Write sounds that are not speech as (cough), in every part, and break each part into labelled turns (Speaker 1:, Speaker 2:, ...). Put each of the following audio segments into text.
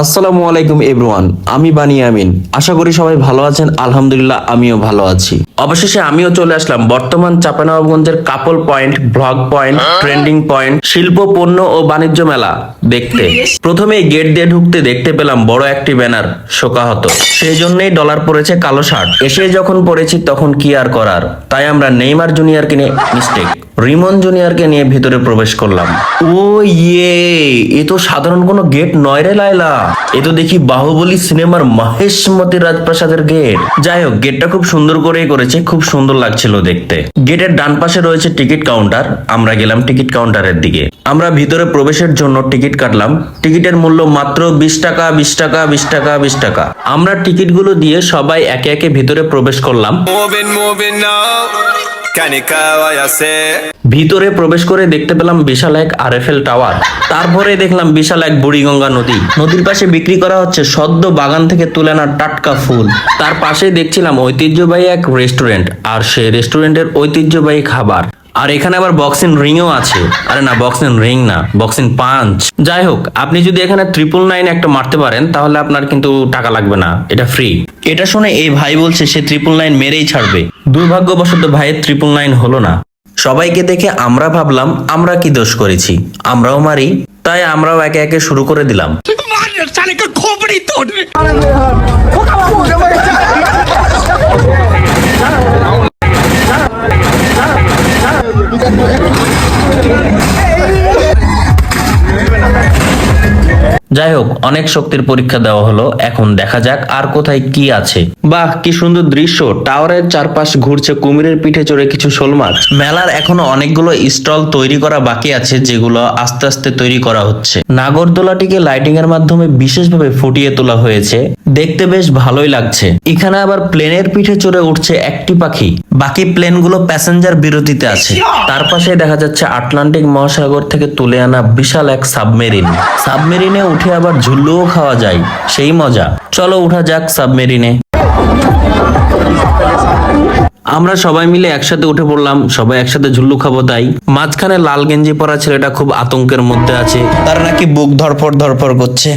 Speaker 1: আসসালামু আলাইকুম এভরিওয়ান আমি বানি আমিন। আশা করি সবাই ভালো আছেন। আলহামদুলিল্লাহ, আমিও ভালো আছি। অবশেষে আমিও চলে আসলাম বর্তমান চাপানবাবগঞ্জের couple point, blog point, trending point, শিল্প, পণ্য ও বাণিজ্য মেলা দেখতে। প্রথমেই গেট দিয়ে ঢুকতে দেখতে পেলাম বড় একটি ব্যানার শোকাহত। সেই জন্যই ডলার পড়েছে কালো শার্ট। এসে যখন পড়েছি তখন কি আর করার? তাই আমরা নেইমার জুনিয়রকে নিয়ে মিস্টেক রিমন জুনিয়রকে নিয়ে ভিতরে প্রবেশ করলাম। ও ইয়ে এ তো সাধারণ কোনো গেট নয় রে লাইলা এ তো দেখি বাহুবলী সিনেমার মহেশমতি রাজপ্রাসাদের গেট। যাই হোক, গেটটা খুব সুন্দর করেই করেছে, খুব সুন্দর লাগছিল দেখতে। গেটের ডান পাশে রয়েছে টিকিট কাউন্টার, আমরা গেলাম টিকিট কাউন্টারের দিকে। আমরা ভিতরে প্রবেশের জন্য টিকিট কাটলাম। টিকিটের মূল্য মাত্র বিশ টাকা বিশ টাকা বিশ টাকা বিশ টাকা। আমরা টিকিটগুলো দিয়ে সবাই একে একে ভিতরে প্রবেশ করলাম। ভিতরে প্রবেশ করে দেখতে পেলাম বিশাল এক আরএফএল টাওয়ার। তারপরে দেখলাম বিশাল এক বুড়িগঙ্গা নদী। নদীর পাশে বিক্রি করা হচ্ছে সদ্য বাগান থেকে তুলে আনা টাটকা ফুল। তার পাশেই দেখছিলাম ঐতিহ্যবাহী এক রেস্টুরেন্ট, আর সেই রেস্টুরেন্টের ঐতিহ্যবাহী খাবার। আর এখানে আবার বক্সিং রিংও আছে। আরে না, বক্সিং রিং না, বক্সিং পাঞ্চ। যাই হোক, আপনি যদি এখানে ট্রিপল নাইন একটা মারতে পারেন, তাহলে আপনার কিন্তু টাকা লাগবে না। এটা ফ্রি এটা শুনে এই ভাই বলছে, সে ট্রিপল নাইন মেরেই ছাড়বে। দুর্ভাগ্যবশত ভাইয়ের ট্রিপল নাইন হলো না। সবাইকে দেখে আমরা ভাবলাম আমরা কি দোষ করেছি? আমরাও মারি তাই আমরাও একে একে শুরু করে দিলাম। যাই হোক অনেক শক্তির পরীক্ষা দেওয়া হলো। এখন দেখা যাক আর কোথায় কি আছে। বাহ কি সুন্দর দৃশ্য। টাওয়ারের চারপাশ ঘুরছে কুমিরের পিঠে চড়ে কিছু শোল মাছ। মেলার এখনও অনেকগুলো স্টল তৈরি করা বাকি আছে যেগুলো আস্তে আস্তে তৈরি করা হচ্ছে। নাগরদোলাটিকে লাইটিং এর মাধ্যমে বিশেষভাবে ফুটিয়ে তোলা হয়েছে। দেখতে বেশ ভালোই লাগছে। এখানে আবার প্লেনের পিঠে চড়ে উঠছে একটি পাখি। বাকি প্লেনগুলো প্যাসেঞ্জার বিরতিতে আছে। তার পাশে দেখা যাচ্ছে আটলান্টিক মহাসাগর থেকে তুলে আনা বিশাল এক সাবমেরিন। সাবমেরিনে উঠে আবার ঝুল্লুও খাওয়া যায়, সেই মজা। চলো উঠা যাক সাবমেরিনে। আমরা সবাই মিলে একসাথে উঠে পড়লাম, সবাই একসাথে ঝুল্লু খাব তাই। মাঝখানে লাল গেঞ্জি পরা ছেলেটা খুব আতঙ্কের মধ্যে আছে। তার নাকি বুক ধরপড় ধরপড় করছে।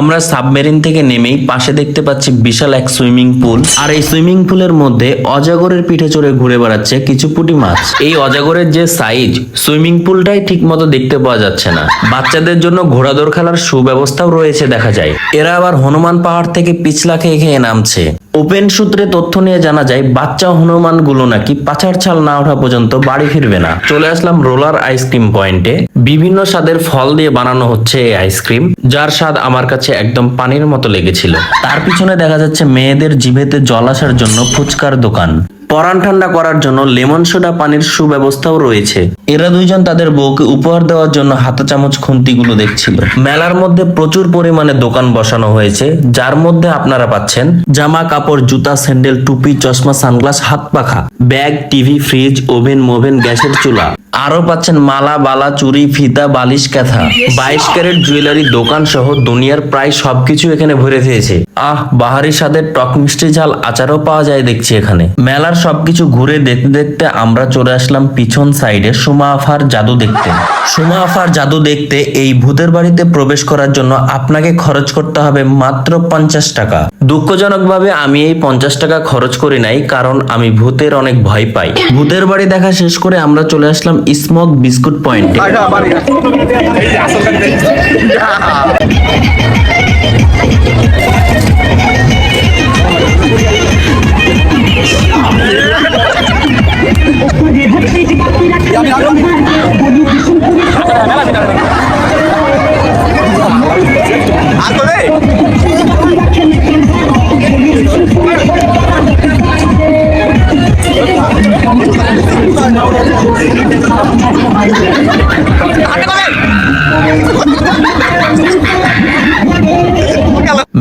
Speaker 1: আমরা সাবমেরিন থেকে নেমেই পাশে দেখতে পাচ্ছি বিশাল এক সুইমিং পুল। আর এই সুইমিং পুলের মধ্যে অজাগরের পিঠে চড়ে ঘুরে বেড়াচ্ছে কিছু পুটি মাছ। এই অজাগরের যে সাইজ, সুইমিং পুলটাই ঠিক মতো দেখতে পাওয়া যাচ্ছে না। বাচ্চাদের জন্য ঘোড়াদৌড় খেলার সুব্যবস্থাও রয়েছে দেখা যায়। এরা আবার হনুমান পাহাড় থেকে পিছলা খেয়ে খেয়ে নামছে। ওপেন সূত্রে তথ্য নিয়ে জানা যায়, বাচ্চা হনুমানগুলো নাকি পাচার ছাল না ওঠা পর্যন্ত বাড়ি ফিরবে না। চলে আসলাম রোলার আইসক্রিম পয়েন্টে বিভিন্ন স্বাদের ফল দিয়ে বানানো হচ্ছে এই আইসক্রিম যার স্বাদ আমার কাছে একদম পানির মতো লেগেছিল। তার পিছনে দেখা যাচ্ছে মেয়েদের জিভেতে জল আসার জন্য ফুচকার দোকান। পরান ঠান্ডা করার জন্য লেমন সোডা পানির সুব্যবস্থাও রয়েছে। এরা দুইজন তাদের বউকে উপহার দেওয়ার জন্য হাতা চামচ খুন্তিগুলো দেখছিল। মেলার মধ্যে প্রচুর পরিমাণে দোকান বসানো হয়েছে, যার মধ্যে আপনারা পাচ্ছেন জামা কাপড়, জুতা, স্যান্ডেল, টুপি, চশমা, সানগ্লাস, হাত পাখা, ব্যাগ, টিভি, ফ্রিজ, ওভেন, মোভেন, গ্যাসের চুলা। আরও পাচ্ছেন মালা বালা চুরি ফিতা বালিশ কাঁথা বাইশ ক্যারেট জুয়েলারি দোকান সহ দুনিয়ার প্রায় সবকিছু এখানে ভরে দিয়েছে। আহ বাহারি স্বাদের টক মিষ্টি ঝাল আচারও পাওয়া যায় দেখছি এখানে। মেলার সবকিছু ঘুরে দেখতে দেখতে আমরা চলে আসলাম পিছন সাইডে সুমা আফার জাদু দেখতে। সুমা আফার জাদু দেখতে এই ভূতের বাড়িতে প্রবেশ করার জন্য আপনাকে খরচ করতে হবে মাত্র পঞ্চাশ টাকা। দুঃখজনকভাবে আমি এই পঞ্চাশ টাকা খরচ করি নাই কারণ আমি ভূতের অনেক ভয় পাই। ভূতের বাড়ি দেখা শেষ করে আমরা চলে আসলাম স্মোক বিস্কুট পয়েন্টে। (laughs) (laughs)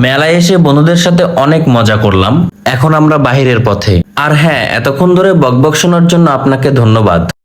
Speaker 1: মেলায় এসে বন্ধুদের সাথে অনেক মজা করলাম। এখন আমরা বাহিরের পথে। আর হ্যাঁ এতক্ষণ ধরে বকবক শোনার জন্য আপনাকে ধন্যবাদ।